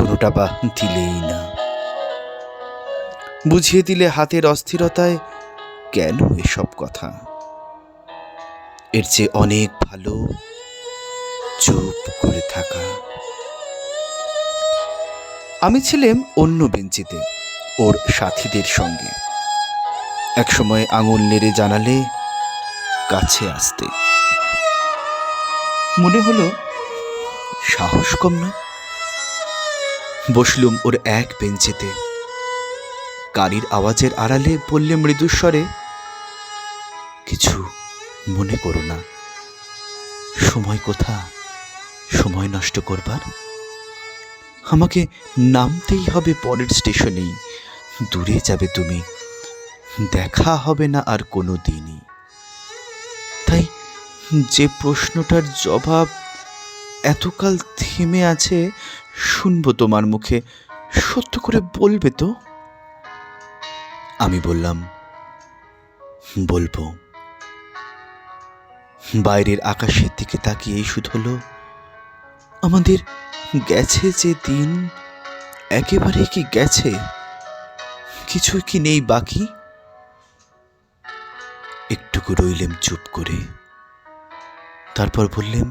কোনোটা বা দিলেই না। বুঝিয়ে দিলে হাতের অস্থিরতায়, কেন এসব কথা? এর চেয়ে অনেক ভালো চুপ করে থাকা। আমি ছিলাম অন্য বেঞ্চিতে, ওর সাথীদের সঙ্গে। একসময় আঙুল নেড়ে জানালে, কাছে আসতে। মনে হলো, সাহস কম না? বসলুম ওর এক বেঞ্চিতে। গাড়ির আওয়াজের আড়ালে বললে মৃদুস্বরে, কিছু মনে করো না। সময় কোথা? সময় নষ্ট করবার? আমাকে নামতেই হবে পরের স্টেশনেই। দূরে যাবে তুমি। দেখা হবে না আর কোনো দিনই। তাই যে প্রশ্নটার জবাব এতকাল থেমে আছে শুনব তোমার মুখে। সত্য করে বলবে তো? আমি বললাম, বলব। বাইরের আকাশের দিকে তাকিয়েই শুধু হলো, আমাদের গেছে যে দিন একেবারে কি গেছে? কিছু কি নেই বাকি? একটুকু রইলেম চুপ করে। তারপর বললেন